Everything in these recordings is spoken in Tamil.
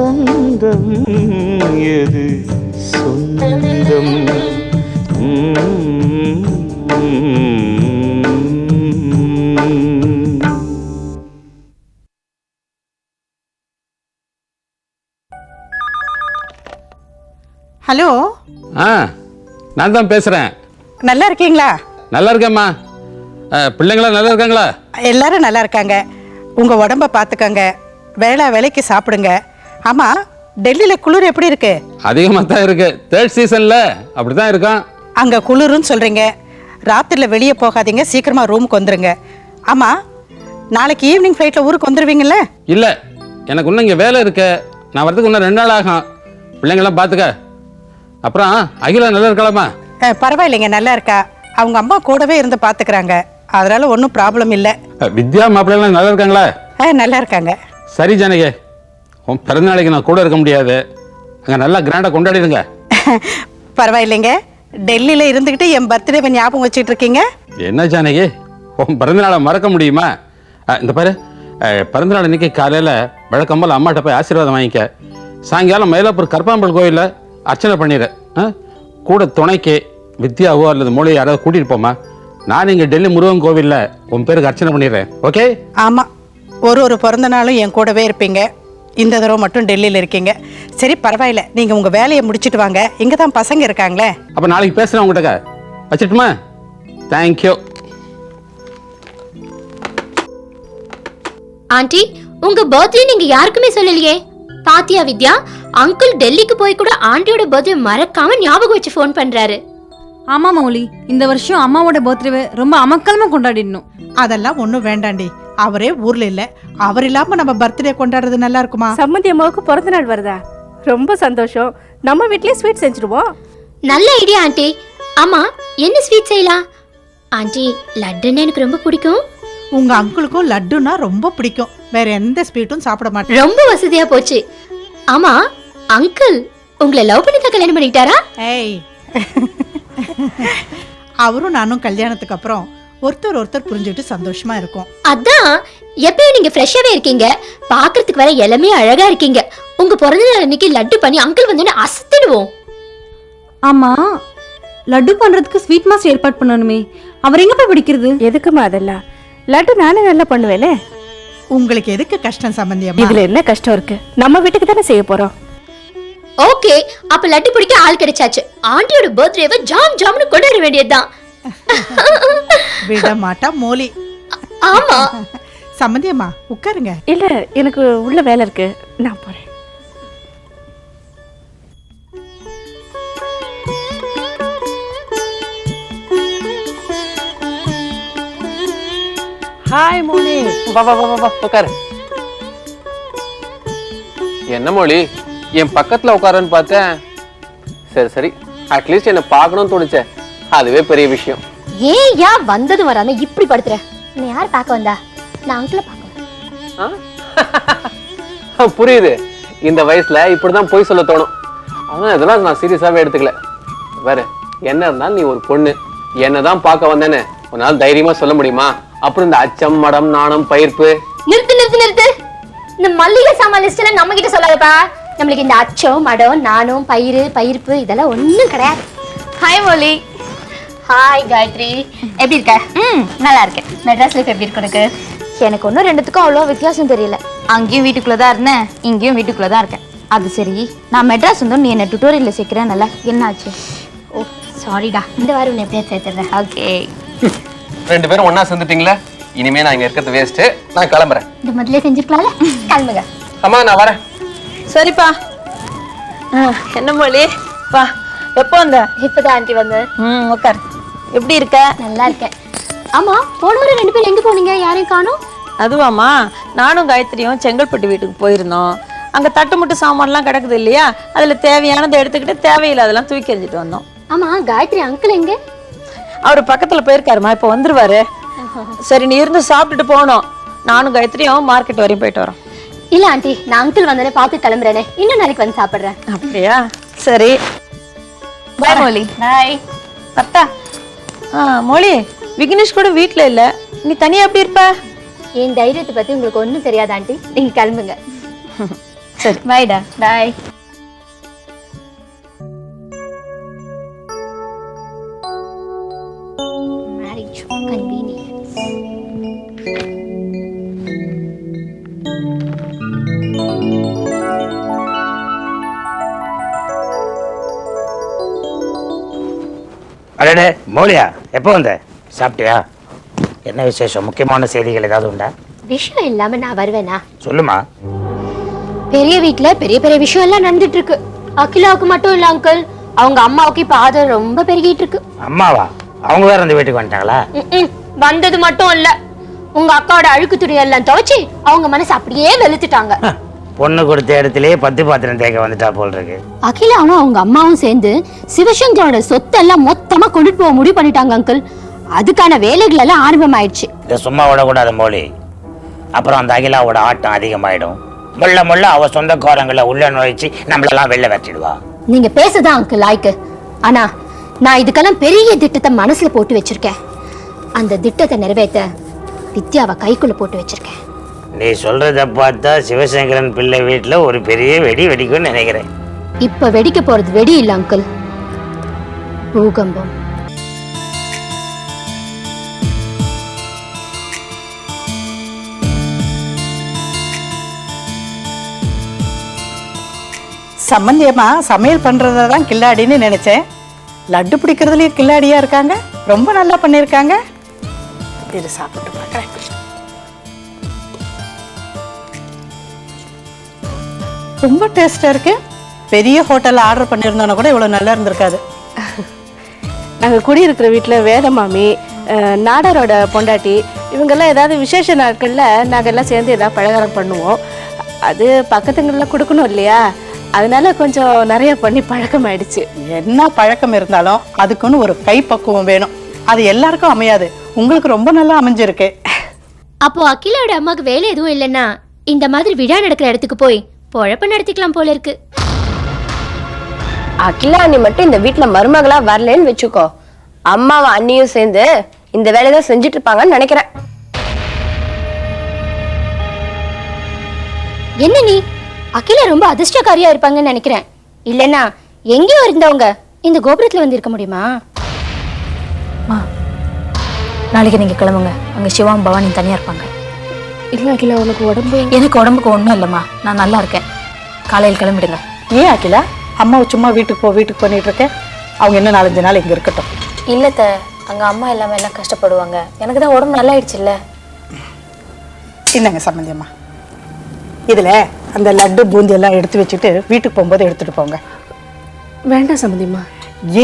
சொந்தம் எது? சொந்தம். ஹலோ? ஆ நான் தான் பேசுகிறேன் நல்லா இருக்கீங்களா? நல்லா இருக்கேம்மா. ஆ, பிள்ளைங்களாம் நல்லா இருக்காங்களா? எல்லாரும் நல்லா இருக்காங்க. உங்க உடம்ப பார்த்துக்கங்க வேளா வேலைக்கு சாப்பிடுங்க. ஆமா டெல்லியில குளிர் எப்படி இருக்கு? அதிகமாக தான் இருக்கு. தேர்ட் சீசனில் அப்படி தான் இருக்கான். அங்க குளிருன்னு சொல்றீங்க. ராத்திரில வெளியே போகாதீங்க சீக்கிரமா ரூமுக்கு வந்துருங்க. ஆமா நாளைக்கு ஈவினிங் ஃப்ளைட்ல ஊருக்கு வந்துருவீங்கல்ல? இல்லை எனக்கு இன்னும் இங்கே வேலை இருக்கு. நான் வரதுக்கு இன்னும் ரெண்டு நாள் ஆகும். பிள்ளைங்களாம் பார்த்துக்க அப்புறம் அகிலா நல்லா இருக்கலாமா அஹ், பரவாயில்லைங்க நல்லா இருக்கா. அவங்க அம்மா கூடவே இருந்து பாத்துக்கறாங்க. அதனால ஒன்றும் ப்ராப்ளம் இல்லை. வித்யா மாப்பிள்ளைலாம் நல்லா இருக்காங்களா? நல்லா இருக்காங்க. சரி ஜானகி. உன் பிறந்தநாளைக்கு நான் கூட இருக்க முடியாது. அங்கே நல்லா கிராண்டாக கொண்டாடிடுங்க. பரவாயில்லைங்க. டெல்லியில இருந்துக்கிட்டு என் பர்த்டேவை ஞாபகம் வச்சுட்டு இருக்கீங்க? என்ன ஜானகி? உன் பிறந்தநாளை மறக்க முடியுமா? அஹ், இந்த பாரு. அஹ், பிறந்தநாள் இன்னைக்கு காலையில் வழக்கம் போல் அம்மாட்ட போய் ஆசீர்வாதம் வாங்கிக்க. சாயங்காலம் மயிலாப்பூர் கருப்பாம்பல் கோயிலில் அர்ச்சனை பண்ணிடு ஆ? கூட துணைக்கு வித்யாவோ அல்லது மூளையோ யாராவது கூட்டிகிட்டு போமா நான் இங்கே டெல்லி முருகன் கோவிலில் உன் பேருக்கு அர்ச்சனை பண்ணிடுறேன். ஓகே? ஆமா. ஒரு ஒரு பிறந்த நாளும் என் கூடவே இருப்பீங்க. இந்த தடவை மட்டும் டெல்லியில இருக்கீங்க. சரி பரவாயில்ல. நீங்க உங்க வேலையை முடிச்சிட்டு வாங்க. இங்க தான் பசங்க இருக்காங்களே. அப்போ நாளைக்கு பேசுகிறேன் உங்கள்கிட்ட வச்சிட்டுமா தேங்க்யூ ஆண்டி உங்க பர்த்டே நீங்க யாருக்குமே சொல்லலையே. பாத்தியா வித்யா அங்கிள் டெல்லிக்கு போய் கூட ஆண்டியோட பர்த்டே மறக்காம ஞாபகம் வச்சு ஃபோன் பண்றாரு. ஆமா மௌலி இந்த வருஷம் அம்மாவோட பர்த்டேவை ரொம்ப அமக்கலமா கொண்டாடிடணும். அதெல்லாம் ஒன்றும் வேண்டாண்டி. அவரே ஊர்ல இல்ல. அவர் இல்லாம நம்ம பர்த்டே கொண்டாடுறது நல்லா இருக்குமா? சம்மந்தி அம்மாவுக்கு பிறந்த நாள் வருதா? ரொம்ப சந்தோஷம். நம்ம வீட்லயே ஸ்வீட் செஞ்சுடுவோம். நல்ல ஐடியா ஆண்டி. ஆமா என்ன ஸ்வீட் செய்யலாம்? ஆண்டி லட்டுன்னு எனக்கு ரொம்ப பிடிக்கும். உங்க அங்கிளுக்கும் லட்டுனா ரொம்ப பிடிக்கும். வேற எந்த ஸ்வீட்டும் சாப்பிட மாட்டேன். ரொம்ப வசதியா போச்சு. ஆமா அங்கிள் உங்களை லவ் பண்ணி தான் கல்யாணம் பண்ணிக்கிட்டாரா? ஏய். அவரும் நானும் கல்யாணத்துக்கு அப்புறம் ஒருத்தர் ஒருத்தர் புரிஞ்சுட்டு சந்தோஷமா இருக்கோம். அதான் எப்பயும் நீங்க ஃப்ரெஷ்ஷாவே இருக்கீங்க. பாக்குறதுக்கு வர எல்லாமே அழகா இருக்கீங்க. உங்க பிறந்த நாள் அன்னைக்கு லட்டு பண்ணி அங்கிள் வந்தோடனே அசத்திடுவோம். ஆமா லட்டு பண்றதுக்கு ஸ்வீட் மாஸ்டர் ஏற்பாடு பண்ணணுமே. அவர் எங்க போய் பிடிக்கிறது? எதுக்குமா அதெல்லாம்? லட்டு நானே நல்லா பண்ணுவேனே உங்களுக்கு எதுக்கு கஷ்டம் சம்பந்தியம்மா? இதுல என்ன கஷ்டம் இருக்கு? நம்ம வீட்டுக்கு தானே செய்ய போறோம். ஓகே அப்ப லட்டு பிடிக்க ஆள் கிடைச்சாச்சு. ஆண்டியோட பர்த்டேவை ஜாம் ஜாம்னு கொண்டாட வேண்டியதுதான். விட மாட்டா மோலி. ஆமா. சம்பந்தியம்மா உட்காருங்க. இல்ல எனக்கு உள்ள வேலை இருக்கு. நான் போறேன். ஹாய் மோனி வா வா வா வா, வா உட்காரு. என்ன மொழி என் பக்கத்துல உட்காருன்னு பார்த்தேன். சரி சரி. அட்லீஸ்ட் என்ன பார்க்கணும்னு தோணுச்சே. அதுவே பெரிய விஷயம். ஏன் யா வந்தது வராம இப்படி படுத்துற? நீ யார் பார்க்க வந்தா? நான் அங்கிள பார்க்க ஆ? புரியுது. இந்த வயசுல இப்படிதான் போய் சொல்ல தோணும். ஆனா இதெல்லாம் நான் சீரியஸாவே எடுத்துக்கல. வேற என்ன இருந்தாலும் நீ ஒரு பொண்ணு. என்னதான் பார்க்க வந்தேன்னு உன்னால தைரியமா சொல்ல முடியுமா? அப்புறம் இந்த அச்சம் மடம் நாணம் பயிர்ப்பு. நிறுத்து நிறுத்து நிறுத்து. இந்த மல்லிகை சாமான் லிஸ்ட் எல்லாம் நம்ம கிட்ட சொல்லாதப்பா. நம்மளுக்கு இந்த அச்சம் மடம் நாணம் பயிறு பயிர்ப்பு இதெல்லாம் ஒண்ணும் கிடையாது. ஹாய் மொழி. ஹாய் காயத்ரி எப்படி இருக்க? ம் நல்லா இருக்கேன். மெட்ராஸ் லைஃப் எப்படி இருக்கு உனக்கு? எனக்கு ஒன்றும் ரெண்டுத்துக்கும் அவ்வளோ வித்தியாசம் தெரியல. அங்கேயும் வீட்டுக்குள்ளே தான் இருந்தேன் இங்கேயும் வீட்டுக்குள்ளே தான் இருக்கேன். அது சரி. நான் மெட்ராஸ் வந்து நீ என்னை டுட்டோரியலில் சேர்க்கிறேன்ல என்னாச்சு? ஓ சாரிடா இந்த வாரம் உன்னை எப்படியா சேர்த்துறேன். ஓகே. ரெண்டு பேரும் ஒண்ணா சேர்ந்துட்டீங்களா? இனிமே நான் இங்க இருக்கிறது வேஸ்ட் நான் கிளம்புறேன். இந்த முதல்ல செஞ்சிருக்கலாம்ல? கிளம்புங்க. அம்மா நான் வரேன். சரிப்பா. ஆ, என்ன மொழி? வா எப்போ வந்த? இப்பதான் ஆண்டி வந்து ம் உட்கார் எப்படி இருக்க? நல்லா இருக்கேன். ஆமா போன வாரம் ரெண்டு பேரும் எங்க போனீங்க? யாரையும் காணோம்? அதுவாம்மா நானும் காயத்ரியும் செங்கல்பட்டு வீட்டுக்கு போயிருந்தோம். அங்க தட்டுமுட்டு சாமான்லாம் கிடக்குது இல்லையா? அதுல தேவையானதை எடுத்துக்கிட்டு தேவையில்லாதெல்லாம் தூக்கி எறிஞ்சிட்டு வந்தோம். ஆமா காயத்ரி அங்கிள் எங்க? அவர் பக்கத்துல போயிருக்காருமா இப்போ வந்துருவாரு. சரி நீ இருந்து சாப்பிட்டுட்டு போகணும். நானும் காயத்ரியும் மார்க்கெட் வரையும் போயிட்டு வரோம். இல்ல ஆண்டி நான் அங்கிள் வந்தோடனே பார்த்து கிளம்புறேனே. இன்னும் நாளைக்கு வந்து சாப்பிடுறேன். அப்படியா? சரி. பாய் மொழி. பாய் அத்தா ஆ மொழி விக்னேஷ் கூட வீட்ல இல்ல. நீ தனியா எப்படி இருப்ப? என் தைரியத்தை பத்தி உங்களுக்கு ஒண்ணும் தெரியாது ஆண்டி. நீங்க கிளம்புங்க. சரி. பாய்டா பாய் அடடே மௌலியா எப்போ வந்த? சாப்பிட்டியா? என்ன விசேஷம்? முக்கியமான செய்திகள் ஏதாவது உண்டா? விஷயம் இல்லாம நான் வருவேனா? சொல்லுமா. பெரிய வீட்ல பெரிய பெரிய விஷயம் எல்லாம் நடந்துட்டு இருக்கு அகிலாவுக்கு மட்டும் இல்ல அங்கிள் அவங்க அம்மாவுக்கு இப்ப ஆதரவு ரொம்ப பெருகிட்டு இருக்கு அம்மாவா? அவங்க வேற அந்த வீட்டுக்கு வந்துட்டாங்களா? ம்ம். வந்தது மட்டும் இல்ல. உங்க அக்காவோட அழுக்கு துணி எல்லாம் துவைச்சு அவங்க மனசு அப்படியே வெளுத்துட்டாங்க. பொண்ணு கொடுத்த இடத்துலயே பத்து பாத்திரம் தேக்க வந்துட்டா போல் இருக்கு அகிலாவும் அவங்க அம்மாவும் சேர்ந்து சிவசங்கரோட சொத்தெல்லாம் மொத்தமா கொண்டுட்டு போக முடிவு பண்ணிட்டாங்க அங்கிள் அதுக்கான வேலைகள் எல்லாம் ஆரம்பமாயிடுச்சு. இதை சும்மா விடக்கூடாது மௌலி. அப்புறம் அந்த அகிலாவோட ஆட்டம் அதிகமாயிடும். முள்ள முள்ள அவ சொந்தக்காரங்களை உள்ள நுழைச்சு நம்மளெல்லாம் வெளில வெட்டிடுவா நீங்க பேசுதான் அங்கிள் லாய்க்கு ஆனா நான் இதுக்கெல்லாம் பெரிய திட்டத்தை மனசுல போட்டு வச்சிருக்கேன். அந்த திட்டத்தை நிறைவேற்ற வித்யாவை கைக்குள்ள போட்டு வச்சிருக்கேன். நீ சொல்றத பார்த்தா சிவசங்கரன் பிள்ளை வீட்டுல ஒரு பெரிய வெடி வெடிக்கும்னு நினைக்கிறேன். இப்ப வெடிக்க போறது வெடி இல்ல அங்கிள். பூகம்பம். சம்மந்தியம்மா சமையல் பண்றதுல தான் கில்லாடின்னு நினைச்சேன். லட்டு பிடிக்கிறதுலயும் கில்லாடியா இருக்காங்க. ரொம்ப நல்லா பண்ணியிருக்காங்க. இது சாப்பிட்டு பார்க்குறேன். ரொம்ப டேஸ்டா இருக்கு. பெரிய ஹோட்டல்ல ஆர்டர் பண்ணியிருந்தோன்னா கூட இவ்வளவு நல்லா இருந்திருக்காது. நாங்கள் குடியிருக்கிற வீட்டில் வேதமாமி நாடாரோட பொண்டாட்டி இவங்கெல்லாம் ஏதாவது விசேஷ நாட்களில் நாங்கள் எல்லாம் சேர்ந்து ஏதாவது பலகாரம் பண்ணுவோம். அது பக்கத்துங்களில் கொடுக்கணும் இல்லையா? அதனால கொஞ்சம் நிறைய பண்ணி பழக்கமாயிடுச்சு. என்ன பழக்கம் இருந்தாலும் அதுக்குன்னு ஒரு கைப்பக்குவம் வேணும். அது எல்லாருக்கும் அமையாது. உங்களுக்கு ரொம்ப நல்லா அமைஞ்சிருக்கு. அப்போ அகிலாவோட அம்மாக்கு வேலை எதுவும் இல்லைன்னா இந்த மாதிரி விழா நடக்கிற இடத்துக்கு போய் பொழப்பு நடத்திக்கலாம் போல இருக்கு. அகிலா நீ மட்டும் இந்த வீட்ல மருமகளா வரலன்னு வச்சுக்கோ. அம்மாவும் அண்ணியும் சேர்ந்து இந்த வேலையை தான் செஞ்சுட்டு இருப்பாங்கன்னு நினைக்கிறேன். என்ன நீ? அகிலா ரொம்ப அதிர்ஷ்டக்காரியா இருப்பாங்கன்னு நினைக்கிறேன். இல்லைன்னா எங்கேயோ இருந்தவங்க இந்த கோபுரத்துல வந்து இருக்க முடியுமா? நாளைக்கு நீங்க கிளம்புங்க. அங்க சிவாம் பவானி தனியா இருப்பாங்க. இல்லை அகிலா உனக்கு உடம்பு? எனக்கு உடம்புக்கு ஒண்ணும் இல்லம்மா. நான் நல்லா இருக்கேன். காலையில் கிளம்பிடுங்க. ஏன் அகிலா? அம்மாவை சும்மா வீட்டுக்கு போ வீட்டுக்கு பண்ணிட்டு இருக்கேன் அவங்க இன்னும் நாலஞ்சு நாள் இங்க இருக்கட்டும். இல்லத்த அங்க அம்மா எல்லாமே எல்லாம் கஷ்டப்படுவாங்க? எனக்கு தான் உடம்பு நல்லா ஆயிடுச்சுல்ல இந்தாங்க சம்மந்தியம்மா இதுல அந்த லட்டு பூந்தி எல்லாம் எடுத்து வச்சுட்டு வீட்டுக்கு போகும்போது எடுத்துட்டு போங்க. வேண்டாம் சம்மந்திம்மா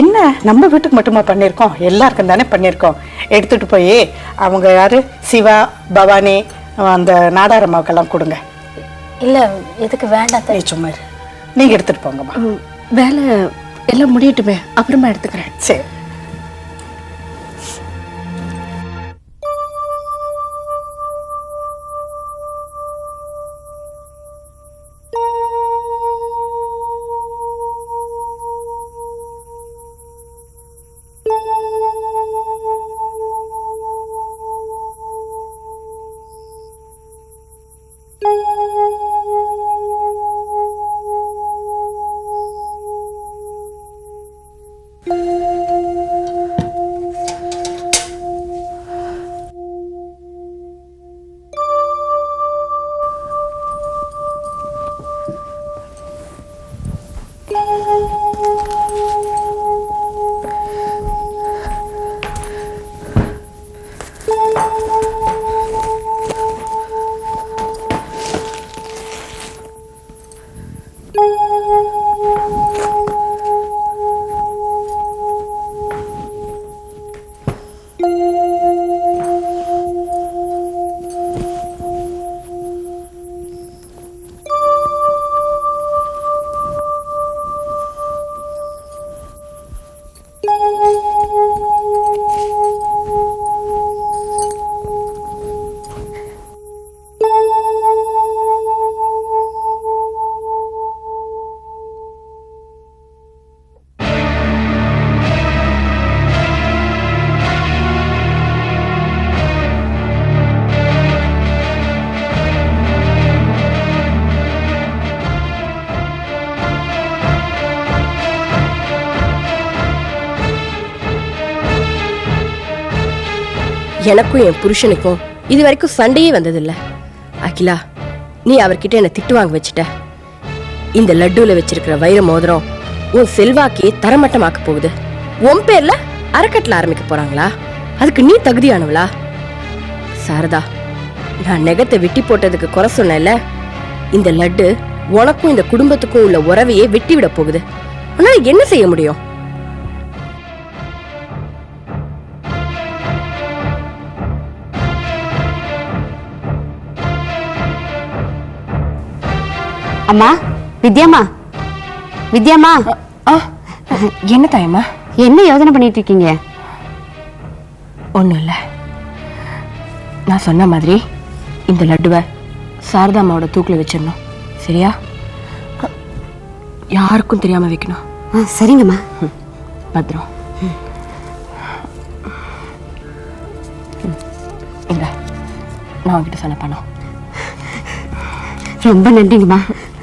என்ன? நம்ம வீட்டுக்கு மட்டுமா பண்ணியிருக்கோம்? எல்லாருக்கும் தானே பண்ணியிருக்கோம். எடுத்துட்டு போய் அவங்க யாரு? சிவா பவானி அந்த நாடாரம்மாவுக்கெல்லாம் கொடுங்க. இல்ல எதுக்கு வேண்டாம் நீ சும்மா இரு. நீங்க எடுத்துட்டு போங்கம்மா. வேலை எல்லாம் முடியட்டுமே. அப்புறமா எடுத்துக்கிறேன். சரி. எனக்கும் என் புருஷனுக்கும் இது வரைக்கும் சண்டையே வந்ததில்ல. அகிலா நீ அவர்கிட்ட என்னை திட்டு வாங்க வச்சுட்ட. இந்த லட்டுல வச்சிருக்கிற வைர மோதிரம் உன் செல்வாக்கியை தரமட்டமாக்க போகுது. உன் பேர்ல அறக்கட்டளை ஆரம்பிக்க போறாங்களா? அதுக்கு நீ தகுதியானவளா? சாரதா நான் நெகத்தை வெட்டி போட்டதுக்கு குறை சொன்னேன்ல. இந்த லட்டு உனக்கும் இந்த குடும்பத்துக்கும் உள்ள உறவையே வெட்டி விட போகுது. உன்னால என்ன செய்ய முடியும்? அம்மா வித்யாம்மா வித்யாம்மா. என்ன தாயம்மா என்ன யோசனை பண்ணிட்டு இருக்கீங்க? ஒன்றும் இல்லை. நான் சொன்ன மாதிரி இந்த லட்டுவை சாரதாம்மாவோட தூக்கில் வச்சிடணும். சரியா? யாருக்கும் தெரியாம வைக்கணும். ஆ, சரிங்கம்மா. பத்திரம். இந்த நான் உங்ககிட்ட சொன்ன பணம். ரொம்ப நன்றிங்கம்மா.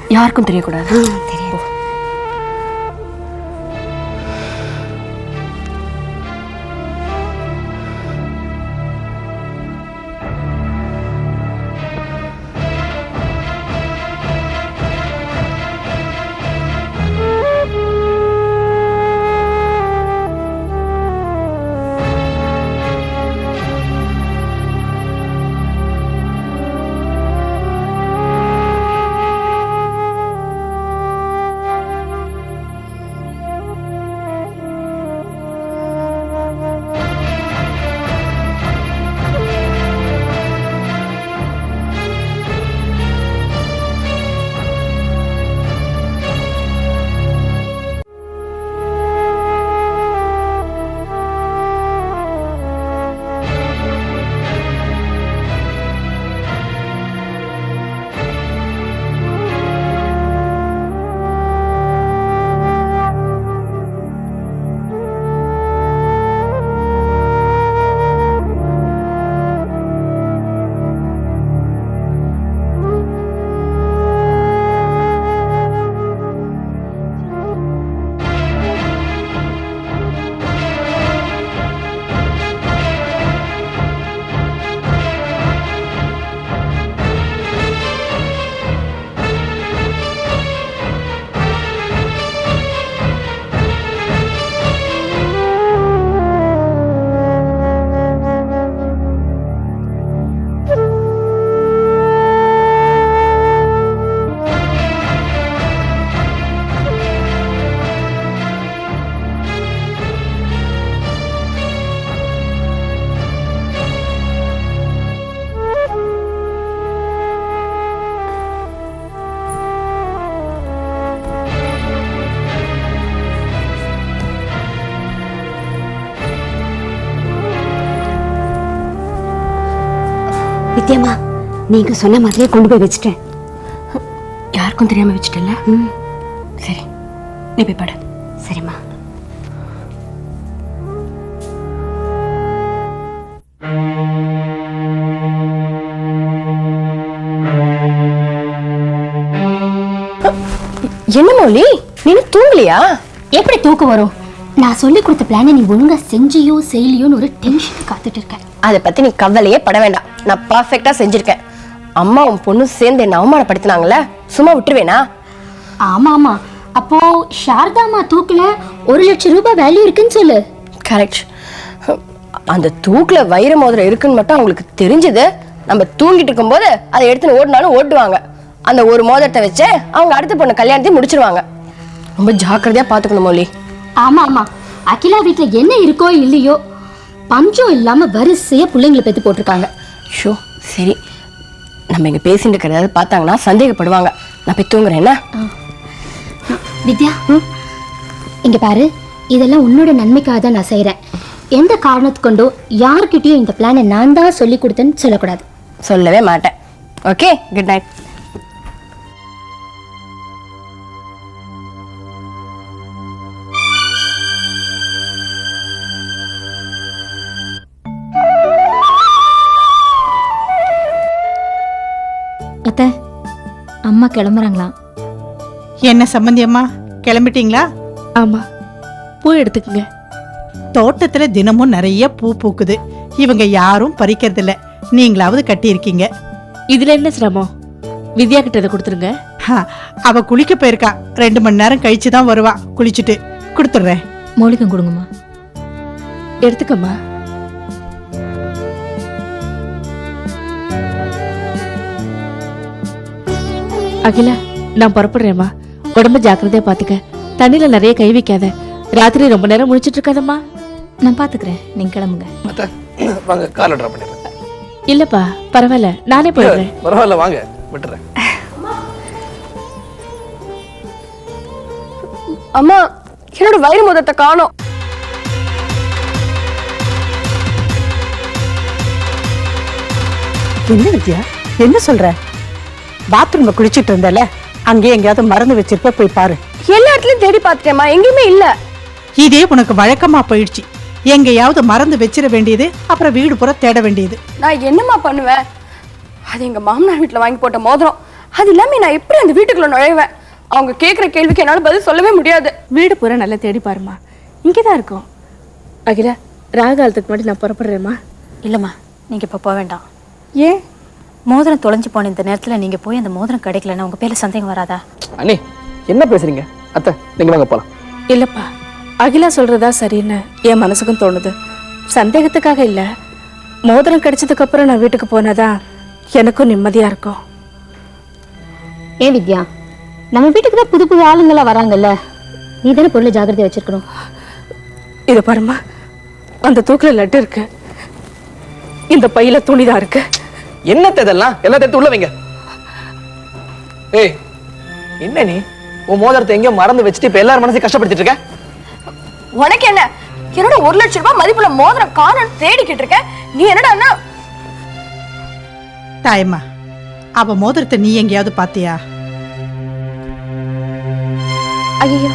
யாருக்கும் தெரியக்கூடாது. வித்யாம்மா நீங்க சொன்ன மாதிரியே கொண்டு போய் வச்சுட்டேன். யாருக்கும் தெரியாம வச்சுட்டல சரி நீ போய் படு. சரிம்மா. என்ன மௌலி? நீ தூங்கலையா? எப்படி தூக்கம் வரும்? நான் சொல்லி கொடுத்த பிளானை நீ ஒழுங்கா செஞ்சியோ செய்யலையோன்னு ஒரு டென்ஷன் காத்துட்டு இருக்கேன் அதை பத்தி நீ கவலையே பட வேண்டாம். நான் பர்ஃபெக்டா செஞ்சிருக்கேன். அம்மா உன் பொண்ணு சேர்ந்து என்ன அவமானப்படுத்தினாங்கல்ல? சும்மா விட்டுருவேனா? ஆமா ஆமா. அப்போ சாரதாமா தூக்குல ஒரு லட்சம் ரூபாய் வேல்யூ இருக்குன்னு சொல்லு. கரெக்ட் அந்த தூக்குல வைர மோதிரம் இருக்குன்னு மட்டும் அவங்களுக்கு தெரிஞ்சது. நம்ம தூங்கிட்டு இருக்கும்போது அதை எடுத்துன்னு ஓடினாலும் ஓட்டுவாங்க. அந்த ஒரு மோதிரத்தை வச்சு அவங்க அடுத்த பொண்ணு கல்யாணத்தையும் முடிச்சிருவாங்க. ரொம்ப ஜாக்கிரதையா பாத்துக்கணும் மௌலி. ஆமா ஆமா. அகிலா வீட்ல என்ன இருக்கோ இல்லையோ பஞ்சம் இல்லாம வரிசையா பிள்ளைங்களை பெத்து போட்டிருக்காங்க. ஷோ சரி. நம்ம இங்க பேசிட்டு இருக்கிறத பார்த்தாங்கன்னா சந்தேகப்படுவாங்க. நான் போய் தூங்குறேன் என்ன? வித்யா இங்க பாரு. இதெல்லாம் உன்னோட நன்மைக்காக தான் நான் செய்றேன். எந்த காரணத்து கொண்டோ யார்கிட்டயும் இந்த பிளானை நான் தான் சொல்லி கொடுத்தேன்னு சொல்லக்கூடாது. சொல்லவே மாட்டேன். ஓகே குட் நைட் அம்மா கிளம்புறாங்களாம் என்ன சம்மந்தி அம்மா கிளம்பிட்டீங்களா? ஆமா. பூ எடுத்துக்கங்க. தோட்டத்துல தினமும் நிறைய பூ பூக்குது. இவங்க யாரும் பறிக்கிறதில்ல. நீங்களாவது கட்டியிருக்கீங்க. இதுல என்ன சிரமம்? வித்யா கிட்ட இதை கொடுத்துருங்க. ஹா, அவ குளிக்க போயிருக்கா. ரெண்டு மணி நேரம் கழிச்சு தான் வருவா. குளிச்சுட்டு கொடுத்துட்றேன். மௌலிகம் கொடுங்கம்மா. எடுத்துக்கம்மா. அகிலா நான் புறப்படுறேம்மா. உடம்ப ஜாக்கிரதையா பாத்துக்க. தண்ணியில நிறைய கை வைக்காத. ராத்திரி ரொம்ப நேரம் முழிச்சிட்டு இருக்காதம்மா. நான் பாத்துக்கிறேன். நீங்க கிளம்புங்க. அத்தை வாங்க காலை ட்ராப் பண்ணிடுறேன். இல்லப்பா பரவாயில்ல. நானே போயிடுறேன். பரவாயில்ல வாங்க விட்டுறேன். அம்மா என்னோட வயிறு முதத்தை காணோம். என்ன வித்யா? என்ன சொல்ற? பாத்ரூம்ல குளிச்சிட்டு இருந்தல அங்கேயே எங்கேயாவது மறந்து வச்சிருப்ப போய் பாரு. எல்லா இடத்துலயும் தேடி பார்த்துட்டேம்மா எங்கேயுமே இல்ல. இதே உனக்கு வழக்கமா போயிடுச்சு. எங்கேயாவது மறந்து வச்சிட வேண்டியது அப்புறம் வீடு பூரா தேட வேண்டியது. நான் என்னம்மா பண்ணுவேன்? அது எங்க மாமனார் வீட்ல வாங்கி போட்ட மோதிரம். அது இல்லாம நான் எப்படி அந்த வீட்டுக்குள்ள நுழைவேன்? அவங்க கேக்குற கேள்விக்கு என்னால பதில் சொல்லவே முடியாது. வீடு பூரா நல்லா தேடி பாருமா இங்கதான் இருக்கும். அகிலா ராகாலத்துக்கு முன்னாடி நான் புறப்படுறேம்மா. இல்லம்மா நீங்க இப்ப போக வேண்டாம். ஏன்? மோதிரம் தொலைஞ்சு போன இந்த நேரத்துல நீங்க போய் அந்த மோதிரம் கிடைக்கலன்னா உங்க பேர்ல சந்தேகம் வராதா? அண்ணி என்ன பேசுறீங்க? அத்தை நீங்க வாங்க போலாம். இல்லப்பா அகிலா சொல்றதா சரின்னு என் மனசுக்கும் தோணுது. சந்தேகத்துக்காக இல்ல. மோதிரம் கிடைச்சதுக்கு அப்புறம் நான் வீட்டுக்கு போனாதான் எனக்கும் நிம்மதியா இருக்கும். ஏன் வித்யா? நம்ம வீட்டுக்கு தான் புது புது ஆளுங்கெல்லாம் வராங்கல்ல? நீ தானே பொருளை ஜாக்கிரதையா வச்சிருக்கணும். இது பாருமா அந்த தூக்குல லட்டு இருக்கு. இந்த பையில துணிதான் இருக்கு. என்னத்த இதெல்லாம்? எல்லாத்தையும் எடுத்து உள்ள வைங்க. ஏய் என்ன நீ? உன் மோதிரத்தை எங்கேயோ மறந்து வச்சுட்டு இப்ப எல்லாரும் மனசையும் கஷ்டப்படுத்திட்டு இருக்க? உனக்கு என்ன? என்னோட ஒரு லட்சம் ரூபாய் மதிப்புள்ள மோதிரம் காணோம் தேடிக்கிட்டு இருக்கேன் நீ என்னடா தாயம்மா அவ மோதிரத்தை நீ எங்கேயாவது பாத்தியா ஐயோ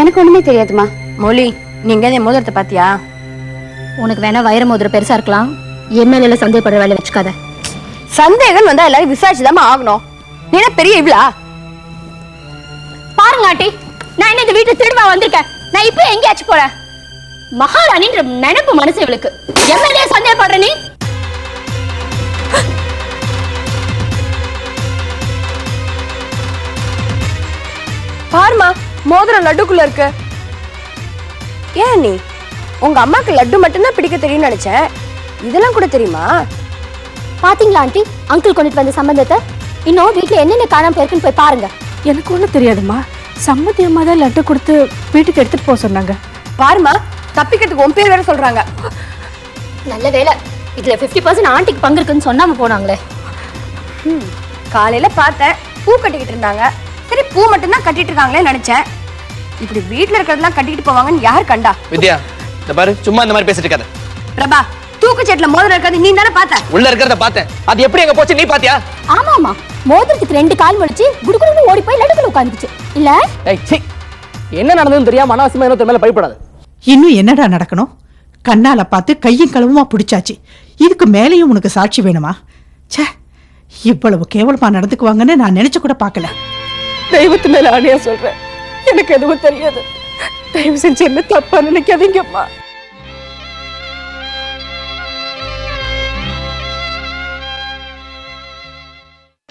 எனக்கு ஒண்ணுமே தெரியாதுமா மொழி நீங்க என் மோதிரத்தை பாத்தியா உனக்கு வேணா வைர மோதிரம் பெருசா இருக்கலாம். எம்எல்ஏல சந்தேகப்படுற வேலை வச்சுக்காத. சந்தேகம் வந்தா எல்லாரும் விசாரிச்சுதாம்மா ஆகணும். நீ என்ன பெரிய இவ்ளா? பாருங்க ஆண்டி நான் இந்த வீட்டுல திரும்ப வந்திருக்கேன். நான் இப்ப எங்கேயாச்சும் போறேன். மகாராணின்ற நினைப்பு மனசு இவளுக்கு. எம்எல்ஏ சந்தேகப்படுற நீ? பாருமா மோதிரம் லட்டுக்குள்ள இருக்கு. ஏன் நீ? உங்க அம்மாக்கு லட்டு மட்டும்தான் பிடிக்க தெரியும்னு நினைச்சேன் இதெல்லாம் கூட தெரியுமா? பாத்தீங்களா ஆண்டி? அங்கிள் கொண்டுட்டு வந்த சம்பந்தத்தை? இன்னும் வீட்டுல என்னென்ன காணாம போயிருக்குன்னு போய் பாருங்க. எனக்கு ஒண்ணும் தெரியாதும்மா. சம்மதி அம்மா தான் லட்டு கொடுத்து வீட்டுக்கு எடுத்துட்டு போக சொன்னாங்க. பாருமா தப்பிக்கிறதுக்கு உன் பேர் வேற சொல்றாங்க. நல்ல வேலை இதுல 50% பர்சன்ட் ஆண்டிக்கு பங்கு இருக்குன்னு சொன்னாம போனாங்களே. ம், காலையில பார்த்தேன். பூ கட்டிக்கிட்டு இருந்தாங்க. சரி பூ மட்டும்தான் கட்டிட்டு இருக்காங்களே நினைச்சேன். இப்படி வீட்ல இருக்கிறதெல்லாம் கட்டிக்கிட்டு போவாங்கன்னு யார் கண்டா? வித்யா இந்த பாரு சும்மா இந்த மாதிரி பேசிட்டு இருக்காத. பிரபா தூக்குச்சேட்டுல மோதிரம் இருக்கிறது நீ தானே பார்த்த? உள்ள இருக்கிறத பார்த்தேன். அது எப்படி எங்க போச்சு நீ பாத்தியா? ஆமா ஆமா மோதிரத்துக்கு ரெண்டு கால் முடிச்சு குடுகுடுன்னு ஓடி போய் லடுக்குல உட்காந்துச்சு இல்ல? ஏய் சீ என்ன நடந்ததுன்னு தெரியாம அனாவசியமா இன்னொருத்தர் மேல பயப்படாது. இன்னும் என்னடா நடக்கணும்? கண்ணால பார்த்து கையும் களவுமா பிடிச்சாச்சு. இதுக்கு மேலேயும் உனக்கு சாட்சி வேணுமா? ச்சே இவ்வளவு கேவலமா நடந்துக்குவாங்கன்னு நான் நினைச்சு கூட பார்க்கல. தெய்வத்து மேல ஆணையா சொல்றேன். எனக்கு எதுவும் தெரியாது. தயவு செஞ்சு என்ன தப்பா நினைக்காதீங்கம்மா.